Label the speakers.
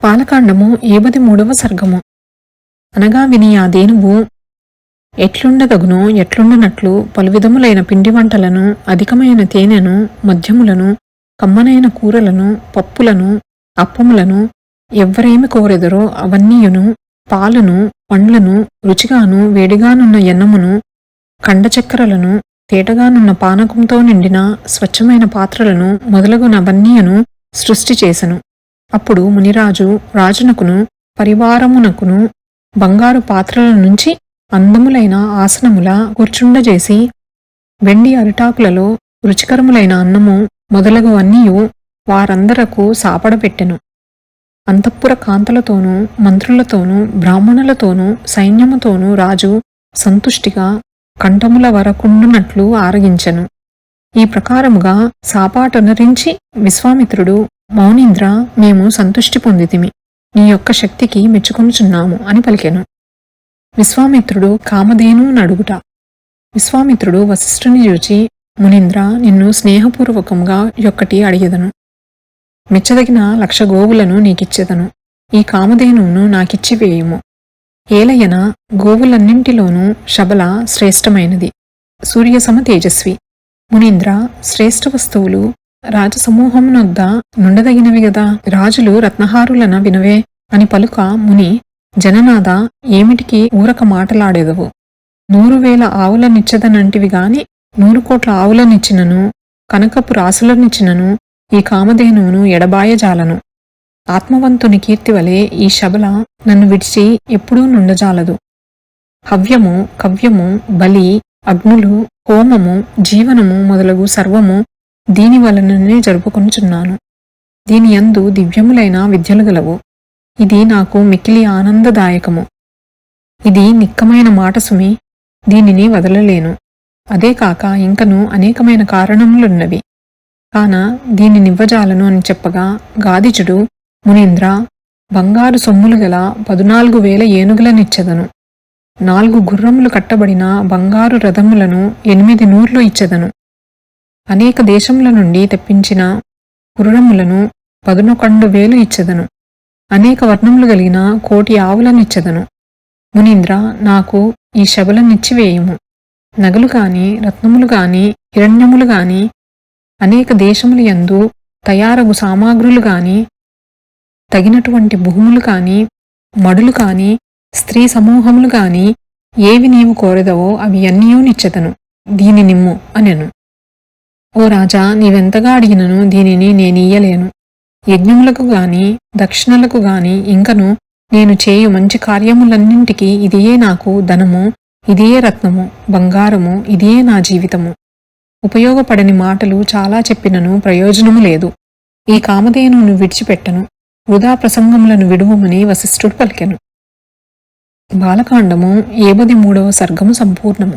Speaker 1: పాలకాండము ఏబది మూడవ సర్గము. అనగా విని ఆ దేనువు ఎట్లుండదగునో ఎట్లుండనట్లు పలువిధములైన పిండి వంటలను అధికమైన తేనెను మద్యములను కమ్మనైన కూరలను పప్పులను అప్పములను ఎవ్వరేమి కోరెదరో అవన్నీయును పాలును పండ్లను రుచిగాను వేడిగానున్న ఎన్నమును కండచక్కెరలను తేటగానున్న పానకంతో నిండిన స్వచ్ఛమైన పాత్రలను మొదలగునవన్నీయును సృష్టి చేసెను అప్పుడు మునిరాజు రాజునకును పరివారమునకును బంగారు పాత్రల నుంచి అందములైన ఆసనముల కూర్చుండజేసి వెండి అరిటాకులలో రుచికరములైన అన్నము మొదలగు అన్నీయు వారందరకు సాపడబెట్టెను అంతఃపుర కాంతలతోనూ మంత్రులతోనూ బ్రాహ్మణులతోనూ సైన్యముతోనూ రాజు సంతుష్టిగా కంఠముల వరకుండునట్లు ఆరగించెను. ఈ ప్రకారముగా సాపాటనరించి విశ్వామిత్రుడు మౌనీంద్ర మేము సంతుష్టి పొందితిమి. నీ యొక్క శక్తికి మెచ్చుకొనుచున్నాము అని పలికెను. విశ్వామిత్రుడు కామధేను నడుగుట విశ్వామిత్రుడు వశిష్ఠుని చూచి మునీంద్ర నిన్ను స్నేహపూర్వకంగా యొక్కటి అడిగెదను. మెచ్చదగిన లక్ష గోవులను నీకిచ్చేదను. ఈ కామధేనువును నాకిచ్చి వేయుము. ఏలయన గోవులన్నింటిలోనూ శబల శ్రేష్టమైనది. సూర్యసమ తేజస్వి. మునీంద్ర శ్రేష్ఠ వస్తువులు రాజసమూహమునొద్ద నుండదగినవి గదా? రాజులు రత్నహారులన వినవే? అని పలుక ముని జననాద ఏమిటికి ఊరక మాటలాడేదవు? నూరు వేల ఆవులనిచ్చదనంటివి గాని నూరు కోట్ల ఆవులనిచ్చినను కనకపు రాసులనిచ్చినను ఈ కామధేనువును ఎడబాయజాలను. ఆత్మవంతుని కీర్తివలే ఈ శబల నన్ను విడిచి ఎప్పుడూ నుండజాలదు. హవ్యము కవ్యము బలి అగ్నులు హోమము జీవనము మొదలగు సర్వము దీని వలననే జరుపుకొనుచున్నాను. దీని యందు దివ్యములైన విద్యలు గలవు. ఇది నాకు మిక్కిలి ఆనందదాయకము. ఇది నిక్కమైన మాట సుమి దీనిని వదలలేను. అదే కాక ఇంకను అనేకమైన కారణములున్నవి. కాన దీనినివ్వజాలను అని చెప్పగా గాదిజుడు మునీంద్ర బంగారు సొమ్ములు గల పదునాలుగు వేల ఏనుగులనిచ్చెదను. నాలుగు గుర్రములు కట్టబడిన బంగారు రథములను ఎనిమిది నూర్లు ఇచ్చెదను. అనేక దేశముల నుండి తెప్పించిన గుర్రములను పదునొకండు వేలు ఇచ్చెదను. అనేక వర్ణములు కలిగిన కోటి ఆవులనిచ్చెదను మునీంద్ర నాకు ఈ శబలనిచ్చివేయము నగలు గాని రత్నములు గాని హిరణ్యములు గాని అనేక దేశములు యందు తయారగు సామాగ్రులు గాని తగినటువంటి భూములు కాని మడులు కాని స్త్రీ సమూహములు గాని ఏవి నీవు కోరదవో అవి అన్నీయూ నిచ్చెదను. దీని నిమ్ము అనెను. ఓ రాజా నీవెంతగా అడిగినను దీనిని నేనియ్యలేను. యజ్ఞములకు గాని దక్షిణలకు గాని ఇంకను నేను చేయు మంచి కార్యములన్నింటికీ ఇదియే నాకు ధనము ఇదియే రత్నము బంగారము ఇదియే నా జీవితము. ఉపయోగపడని మాటలు చాలా చెప్పినను ప్రయోజనము లేదు. ఈ కామధేనును విడిచిపెట్టను వృధా ప్రసంగములను విడువమని వశిష్ఠుడు పలికెను. బాలకాండము ఏబది మూడవ సర్గము సంపూర్ణము.